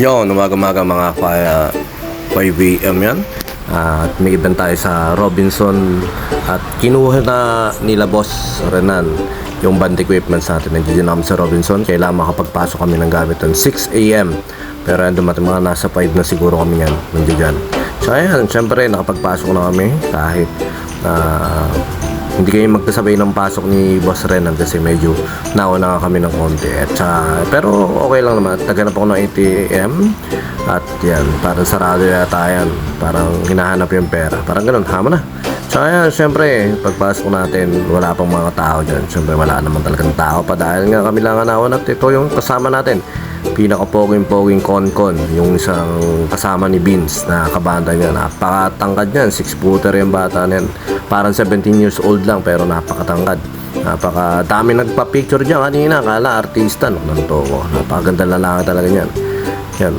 Yon, umaga-umaga mga kaya 5am yan. At may event tayo sa Robinson at kinuha na nila boss Renan yung band equipment sa atin. Nandiyan namin sa Robinson. Kailangan makapagpasok kami ng gamit ng 6am. Pero yan dumating mga nasa 5 na siguro kami yan. Nandiyan. So ayan, syempre nakapagpasok na kami kahit na hindi kayo magkasabay ng pasok ni Boss Renan kasi medyo nauna nga kami ng konti. At saka- pero okay lang naman. Taganap ako ng ATM. At yan, parang sarado yata yan. Parang hinahanap yung pera. Parang ganun, hama na. Tsaka yan, syempre, pagpasok natin, wala pang mga tao dyan. Syempre, wala naman talagang tao pa dahil nga kami lang ang nauna at ito yung kasama natin. Pinaka-poging-poging kon-kon, yung isang kasama ni Vince na kabanda niya. Napakatangkad niyan, 6 footer yung bata niyan. Parang 17 years old lang pero napakatangkad. Napaka dami nagpa-picture diyan kanina, kala artista no nanto ko. Napakaganda lalaki talaga niyan. Yan.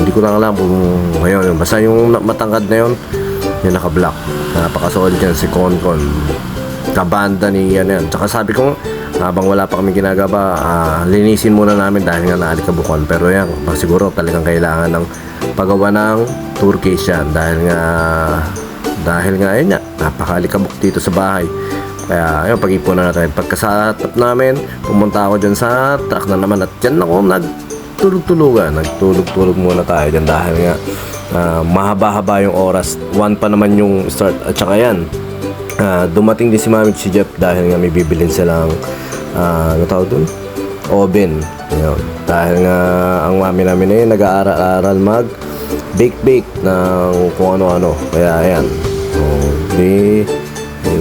Hindi ko lang alam kung ngayon, basta yung matangkad na yun, yung naka-black. Napaka-solid yan si Konkon. Kabanda ni yan yan. Tsaka sabi ko, habang wala pa kami ginagawa, ah, linisin muna namin dahil nga naalikabukan. Pero yan, siguro talagang kailangan ng paggawa ng tour case yan. Dahil nga, dahil nga, yun nga, napakalikabok dito sa bahay. Kaya ayun, pag-ipunan natin. Pagkasatap namin, pumunta ako dyan sa truck na naman at dyan ako nagtulog-tulugan. Nagtulog-tulog muna tayo dyan dahil nga ah, mahaba-haba yung oras. One pa naman yung start. At saka yan, ah, dumating din si Mami si Jeff dahil nga may bibilin silang uh, ano tawag dun? Oven. Ayun. Dahil nga ang mami namin eh nag-aaral-aral mag bake-bake ng kung ano-ano. Kaya ayan. Oh, di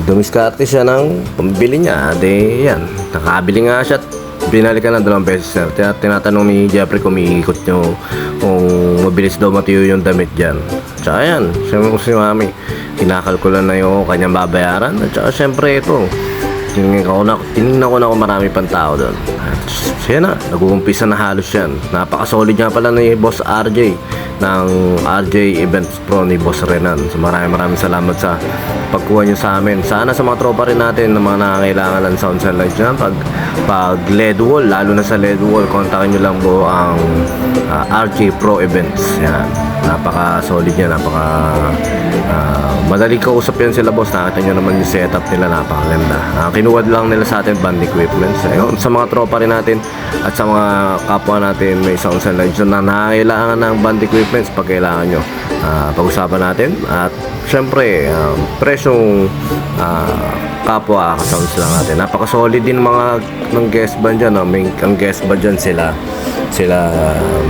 dumiskarte siya ng pambili niya. Di yan. Nakabili nga siya binalikan ng dalawang beses na. Kaya tinatanong ni Jeffrey kung umiikot nyo kung mabilis daw matiyo yung damit dyan. Tsaka yan. Siyempre kung si mami, kinakalkulan na yung kanyang babayaran. At saka siyempre ito, Tinignan ko na, tinignan ko na kung marami pang tao doon. Siya na, nag-uumpisa na halos yan. Napaka-solid nga pala ni Boss RJ ng RJ Events Pro ni Boss Renan. So maraming maraming salamat sa pagkuha nyo sa amin. Sana sa mga tropa rin natin ng mga nangangailangan ng sound lights dyan. Pag, pag LED wall, lalo na sa LED wall, kontakin nyo lang po ang ah, RJ Pro Events. Yan. Napaka-solid yan, napaka ah, madali kausap yan sila boss. Nakita nyo naman yung setup nila, napakaganda. Uh, kinuha lang nila sa atin band equipment. Ayun, sa mga tropa rin natin at sa mga kapwa natin may sounds and lights na nangangailangan ng band equipments pag kailangan nyo. Ah, pag-usapan natin at syempre um, presyong ah, kapwa sounds lang natin. Napaka-solid din mga ng guest band dyan. No? May, ang guest band dyan sila sila um,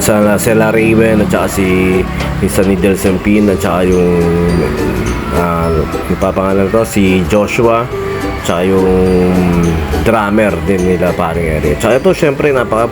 sa sila Raven at saka si isa ni Delson Pin at saka yung uh, ipapangalan to si Joshua tsaka yung drummer din nila paring area. Tsaka ito syempre napaka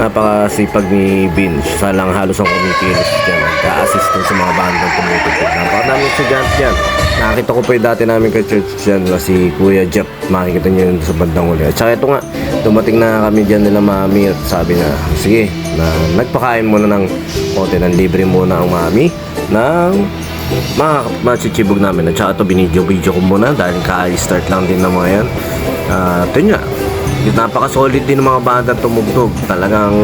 napakasipag ni Vince. Sa lang halos ang kumikilos dyan. Ka-assist sa mga bandang tumutugtog. Napaka namin estudyante dyan. Nakita ko pa yung dati namin kay church dyan na si Kuya Jeff. Makikita niyo yun sa bandang uli. At saka ito nga, dumating na kami dyan nila mami at sabi na, sige, na nagpakain muna ng konti ng libre muna ang mami ng mga machichibog namin. At saka ito binidyo-video ko muna dahil ka-start lang din ng mga yan. At yun nga napaka-solid din ng mga banda tumugtog. Talagang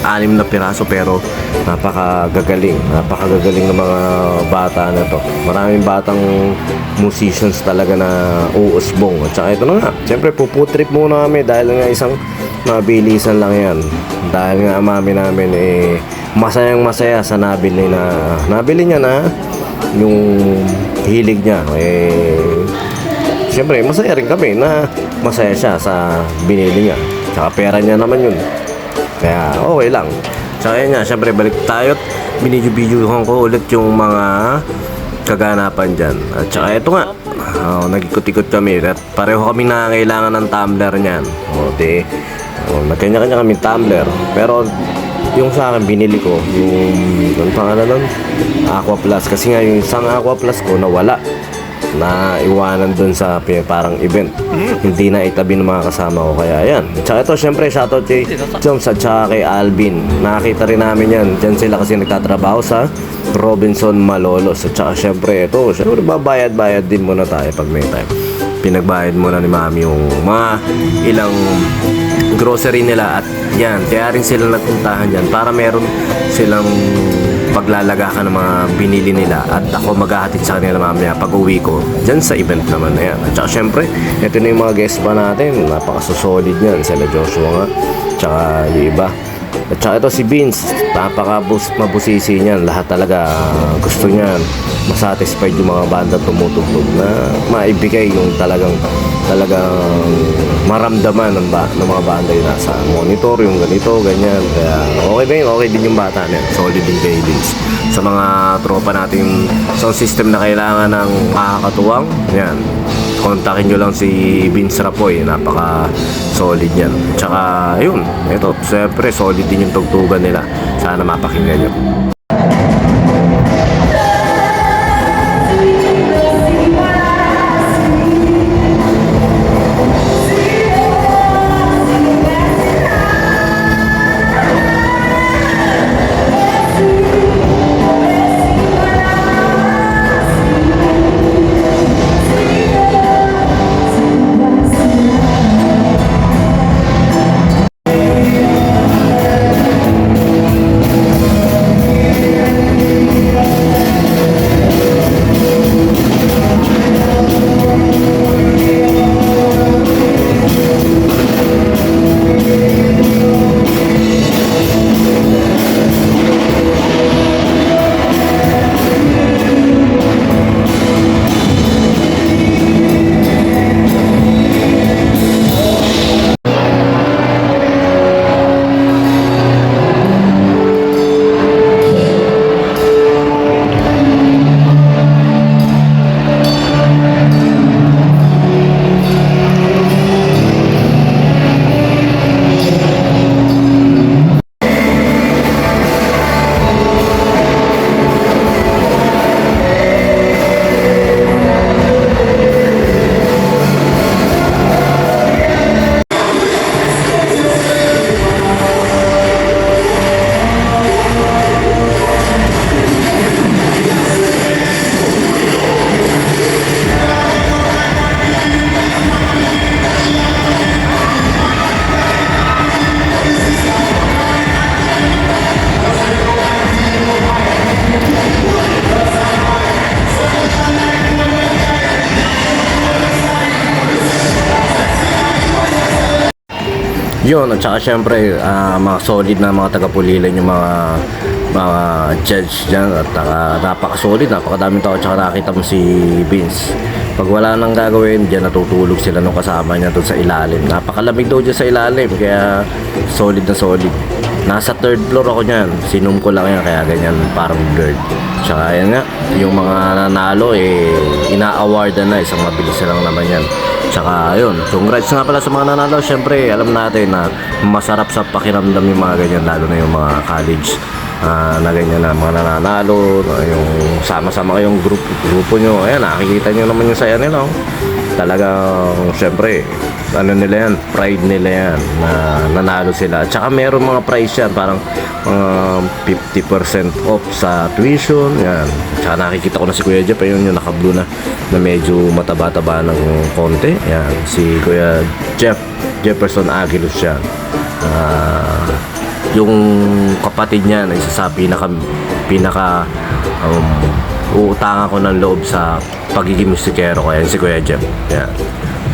anim na piraso pero napakagagaling. Napakagagaling ng mga bata na to. Maraming batang musicians talaga na uusbong. At saka ito na nga siyempre puputrip muna kami dahil nga isang mabilisan lang yan dahil nga mami namin eh masayang masaya sa nabili na nabili niya na yung hilig niya eh Siyempre, masaya rin kami na masaya siya sa binili niya. Tsaka pera niya naman yun. Kaya, okay lang. Tsaka yun nga, siyempre, balik tayo at binidyo-videohan ko ulit yung mga kaganapan dyan. At tsaka ito nga, oh, nag-ikot-ikot kami at pareho kami nangangailangan ng tumbler niyan. O, di, oh, nagkanya-kanya kami tumbler. Pero, yung sa akin, binili ko, yung, yung pangalan nun? Aqua Plus. Kasi nga, yung isang Aqua Plus ko, nawala na iwanan dun sa parang event. Hindi na itabi ng mga kasama ko. Kaya yan. Tsaka ito, syempre, shoutout kay Joms at tsaka kay Alvin. Nakakita rin namin yan. Diyan sila kasi nagtatrabaho sa Robinson Malolos. At tsaka syempre, ito, syempre, babayad-bayad din muna tayo pag may time. Pinagbayad muna ni mami yung mga ilang grocery nila at yan, kaya rin sila nagpuntahan dyan para meron silang paglalagakan ng mga binili nila at ako maghahatid sa kanila mamaya pag uwi ko dyan sa event naman na yan. At saka syempre, ito na yung mga guest pa natin, napakasolid niyan, sila Joshua nga, tsaka yung iba. At saka ito si Vince, napaka mabusisi niyan. Lahat talaga ah, gusto niyan. Masatisfied yung mga banda tumutugtog na maibigay yung talagang talagang maramdaman ng, ba, ng mga banda yung nasa monitor, yung ganito, ganyan. Kaya okay ba yun? Okay din yung bata niyan. Solid din kay Vince. Sa mga tropa natin sound system na kailangan ng makakatuwang, yan, kontakin nyo lang si Vince Rapoy napaka solid yan. Tsaka yun ito syempre solid din yung tugtugan nila. Sana mapakinggan nyo Yun, at saka syempre, ah, mga solid na mga taga-pulilan yung mga mga judge dyan at uh, napaka-solid, napakadaming tao at saka nakita mo si Vince. Pag wala nang gagawin, dyan natutulog sila nung kasama niya doon sa ilalim. Napakalamig daw dyan sa ilalim, kaya solid na solid. Nasa third floor ako niyan, sinum ko lang yan, kaya ganyan parang blurred. Tsaka yan nga, yung mga nanalo, eh, ina-awardan na, isang mabilis lang naman yan. Tsaka yun, congrats nga pala sa mga nanalo. Siyempre, alam natin na masarap sa pakiramdam yung mga ganyan, lalo na yung mga college ah, na ganyan na mga nananalo, na yung sama-sama kayong group, grupo nyo. Ayan, nakikita nyo naman yung saya nila. oh. Talagang, siyempre, ano nila yan, pride nila yan na nanalo sila. Tsaka meron mga price yan, parang mga 50% off sa tuition. Yan. Tsaka nakikita ko na si Kuya Jeff, ayun yung naka-blue na, na medyo mataba-taba ng konti. Yan, si Kuya Jeff, Jefferson Aguilos yan. Ah, yung kapatid niya na isa sa pinaka pinaka um, uutangan ko ng loob sa pagiging musikero ko. Yan si Kuya Jeff. Yan.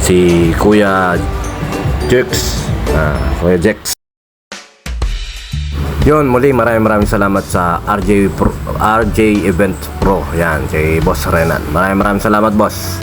si Kuya Jex ah, Kuya Jex yun muli maraming maraming salamat sa RJ Pro, RJ Event Pro. Yan kay Boss Renan. Maraming maraming salamat boss